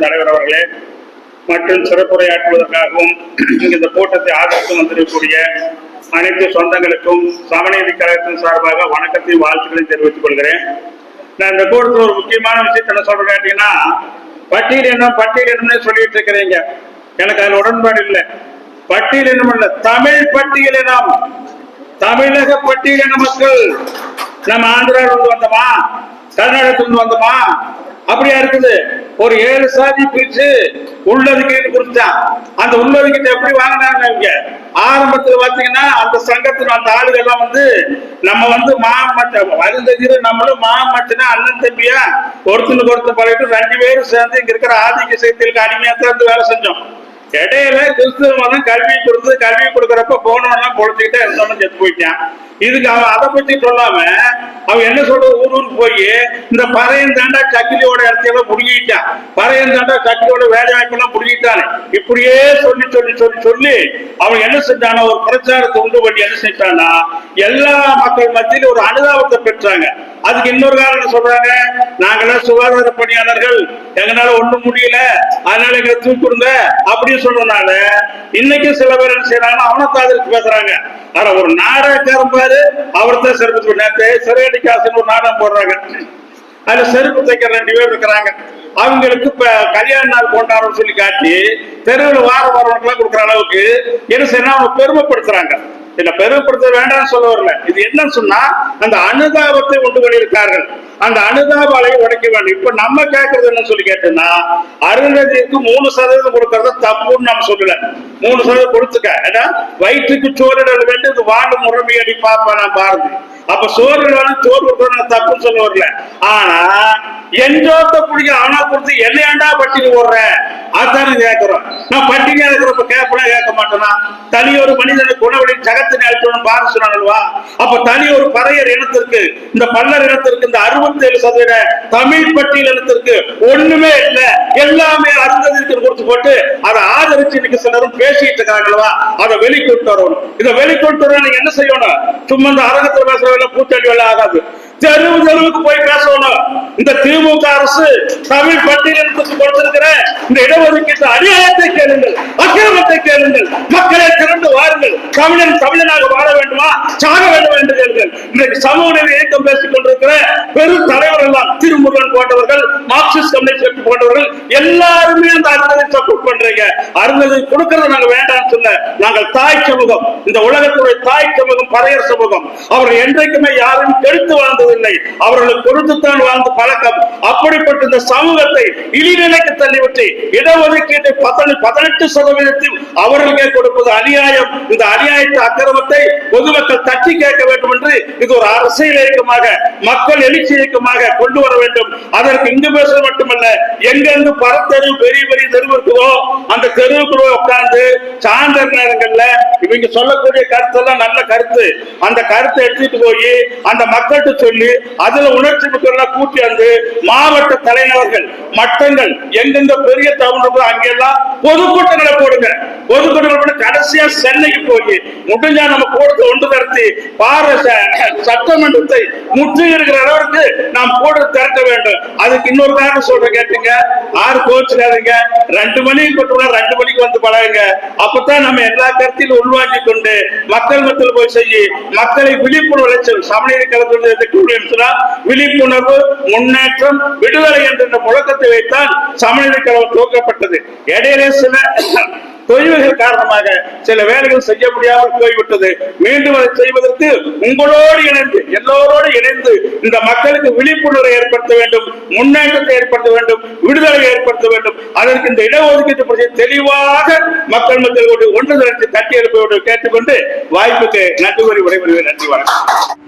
தலைவர் அவர்களே மற்றும் சிறப்புரையாற்றுவதற்காகவும் இந்த கூட்டத்தை ஆதரித்து வந்திருக்கக்கூடிய அனைத்து சொந்தங்களுக்கும் சமநீதி கழகத்தின் சார்பாக வணக்கத்தையும் வாழ்த்துக்களையும் தெரிவித்துக் கொள்கிறேன். நான் இந்த கூட்டத்தில் ஒரு முக்கியமான விஷயத்த என்ன சொல்றேன் கேட்டீங்கன்னா பட்டியலினம் பட்டியலினம்னு சொல்லிட்டு இருக்கிறீங்க. எனக்கு அதில் உடன்பாடு இல்லை. பட்டியலினம் இல்ல தமிழ் பட்டியலினம் தமிழக பட்டியலின மக்கள் நம்ம ஆந்திராவிலிருந்து வந்தோமா? கர்நாடகத்திலிருந்து வந்தோமா? அப்படியா இருக்குது. ஒரு ஏழு சாதி பிரிச்சு உள்ளதுக்கு கொடுத்தான் அந்த உள்ளதுக்கிட்ட எப்படி வாங்கினாங்க அவங்க ஆரம்பத்துல பாத்தீங்கன்னா அந்த சங்கத்துல அந்த ஆளுகள் எல்லாம் வந்து நம்ம வந்து மாமட்ட வருந்தகிற நம்மளும் மாமட்டினா அண்ணன் தம்பியா ஒருத்தனுக்கு ஒருத்தன் பழகிட்டு ரெண்டு பேரும் சேர்ந்து இங்க இருக்கிற ஆதிக்க சக்திகளுக்கு அடிமையா தான் வேலை செஞ்சோம். இடையில கிறிஸ்துவ மதம் கல்வி கொடுத்து கல்வி கொடுக்கறப்ப போனவெல்லாம் பொழைச்சுக்கிட்டே இருந்தவன் செத்து போயிட்டான். இதுக்கு அவன் அதை பத்தி சொல்லாம அவன் என்ன சொல்ற? ஊர் ஊருக்கு போய் இந்த பறையன் தாண்டா சக்கிலியோட இடத்தையெல்லாம் புடுங்கிட்டான் பறையன் தாண்டா சக்கிலியோட வேலை வாய்ப்பெல்லாம் புடுங்கிட்டானே இப்படியே சொல்லி சொல்லி சொல்லி சொல்லி அவன் என்ன செஞ்சானா ஒரு பிரச்சாரத்தை உண்டு பண்ணி என்ன செஞ்சானா எல்லா மக்கள் மத்தியில ஒரு அனுதாபத்தை பெற்றாங்க. அதுக்கு இன்னொரு காரணம் சொல்றாங்க? நாங்கெல்லாம் சுகாதார பணியாளர்கள். எங்களால ஒண்ணும் முடியல. அதனால எங்களை தூக்கிடுங்க. அப்படின்னு சொல்றதுனால இன்னைக்கு சில பேர் என்ன செய்யறாங்கன்னா அவனை தாதிரிச்சு பேசுறாங்க. ஆனா ஒரு நாடகக்காரன் பாரு அவர்தான் செருப்பு நேற்று சிறையடி காசுன்னு ஒரு நாடகம் போடுறாங்க. அதுல செருப்பு தைக்கிற ரெண்டு பேர் இருக்கிறாங்க. அவங்களுக்கு இப்ப கல்யாண நாள் கொண்டாடுறோம்னு சொல்லி காட்டி தெருவில் வார வாரம் கொடுக்குற அளவுக்கு என்ன செய்யணும் அவங்க பெருமைப்படுத்துறாங்க. இல்ல பெருமைப்படுத்த வேண்டாம்னு சொல்ல வரல. இது என்னன்னு சொன்னா அந்த அனுதாபத்தை உண்டு பண்ணியிருக்கார்கள். அந்த அனுதாப அலையை உடைக்க வேண்டும். இப்ப நம்ம கேட்கறது என்ன சொல்லி கேட்டோம்னா அருந்ததிக்கு மூணு சதவீதம் கொடுக்கறது தப்புன்னு நம்ம சொல்லல. மூணு சதவீதம் கொடுத்துக்க. ஏன்னா வயிற்றுக்கு சோறிடல் வேண்டும் இது வாழும் முறைமை அடி பாப்பா நான் பாருங்க. அப்ப சோறு வேணும் சோறு கொடுக்கறது தப்புன்னு சொல்ல வரல ஆனா எஞ்சோத்த பிடிக்கிற அவனா கொடுத்து என்னையாண்டா பட்டினி ஓடுற அதானே கேட்கிறோம் நான் பட்டினியா இருக்கிறப்ப கேட்பனா கேட்க மாட்டேனா? தனி ஒரு மனிதனை குணவழி ஜகத்தினை அழுத்தணும் பாரு சொன்னால்வா அப்ப தனி ஒரு பறையர் இனத்திற்கு இந்த பல்லர் இனத்திற்கு இந்த அறுபத்தி ஏழு சதவீத தமிழ் பட்டியல் இனத்திற்கு ஒண்ணுமே இல்ல. எல்லாமே அருந்ததிற்கு கொடுத்து போட்டு அதை ஆதரிச்சு இன்னைக்கு சிலரும் பேசிட்டு இருக்காங்களா அதை வெளிக்கொண்டு வரணும். இதை வெளிக்கொண்டு வரணும் என்ன செய்யணும்? சும்மா இந்த அரங்கத்தில் பேசுறவங்க பூச்செடி வேலை ஆகாது. தெருவு தெருவுக்கு போய் பேசணும். இந்த திமுக அரசு தமிழ் பட்டியலுக்கு கொடுத்திருக்கிற இந்த இடஒதுக்கீட்டு அநியாயத்தை கேளுங்கள் அக்கிரமத்தை கேளுங்கள் மக்களை திரண்டு வாருங்கள். தமிழன் தமிழனாக வாழ வேண்டுமா? சாக வேண்டும் என்று கேளுங்கள். இன்றைக்கு சமூக நீதி இயக்கம் பேசிக் கொண்டிருக்கிற பெரும் தலைவர் எல்லாம் திருமுருகன் போன்றவர்கள் மார்க்சிஸ்ட் கம்யூனிஸ்ட் கட்சி போன்றவர்கள் எல்லாருமே அந்த அருணதை சப்போர்ட் பண்றீங்க. அருணதை கொடுக்கறத நாங்க வேண்டாம்னு சொல்ல நாங்கள் தாய் சமூகம் இந்த உலகத்துடைய தாய் சமூகம் பறையர் சமூகம். அவர்கள் என்றைக்குமே யாரும் கெடுத்து வாழ்ந்ததில்லை. அவர்களுக்கு கொடுத்துத்தான் வாழ்ந்த பழக்கம். அப்படிப்பட்ட இந்த சமூகத்தை இழிநிலைக்கு தள்ளிவிட்டு இடஒதுக்கீட்டை பதினெட்டு சதவீதத்தில் அவர்களுக்கே கொடுப்பது அநியாயம். இந்த அநியாயத்தை அக்கிரமத்தை பொதுமக்கள் தட்டி கேட்க வேண்டும் என்று இது ஒரு அரசியல் இயக்கமாக மக்கள் எழுச்சி இயக்கமாக கொண்டு வர வேண்டும். அதற்கு இங்கு பேசுவது மட்டுமல்ல எங்கெங்கு பரத்தெரு பெரிய பெரிய தெருவு இருக்குதோ அந்த தெருவுக்குள்ள உட்கார்ந்து சாயந்தர நேரங்கள்ல இவங்க சொல்லக்கூடிய கருத்தெல்லாம் நல்ல கருத்து. அந்த கருத்தை எடுத்துட்டு போய் அந்த மக்கள்கிட்ட சொல்லி அதுல உணர்ச்சி மிக்கெல்லாம் கூட்டி வந்து மாவட்ட தலைநகர்கள் மட்டங்கள் எங்கெங்க பெரிய பெரிய தவறு டவுன் அங்கெல்லாம் பொதுக்கூட்டங்களை போடுங்க. பொதுக்கூட்டங்களை போட்டு கடைசியா சென்னைக்கு போய் முடிஞ்சா நம்ம கூடத்தை ஒன்று நடத்தி பாரத சட்டமன்றத்தை முற்றுகிற அளவுக்கு நாம் கூட திரட்ட வேண்டும். அதுக்கு இன்னொரு காரணம் சொல்றேன் கேட்டுங்க. ஆறு கோச்சுக்காதீங்க ரெண்டு மணிக்கு கொண்டு ரெண்டு மணிக்கு வந்து பழகுங்க. அப்பதான் நம்ம எல்லா கருத்திலும் உள்வாங்கி கொண்டு மக்கள் மத்தியில் போய் செய்ய மக்களை விழிப்புணர்வு விளைச்சல் சமநீதி கலந்து விழிப்புணர்வு முன்னேற்றம் விடுதலை என்ற முழக்கத்தை வைத்தால் சமநீதி கழகம் துவக்கப்பட்டது இடையிலே சில தொய்வுகள் காரணமாக சில வேலைகள் செய்ய முடியாமல் போய்விட்டது. மீண்டும் அதை செய்வதற்கு உங்களோடு இணைந்து எல்லோரோடு இணைந்து இந்த மக்களுக்கு விழிப்புணர்வை ஏற்படுத்த வேண்டும் முன்னேற்றத்தை ஏற்படுத்த வேண்டும் விடுதலை ஏற்படுத்த வேண்டும். அதற்கு இந்த இடஒதுக்கீட்டு பிரச்சனை தெளிவாக மக்கள் மக்களோடு ஒன்று திரட்டி தட்டி எழுப்ப கேட்டுக்கொண்டு வாய்ப்புக்கு நன்றி கூறி விடைபெறுவேன் நன்றி வணக்கம்.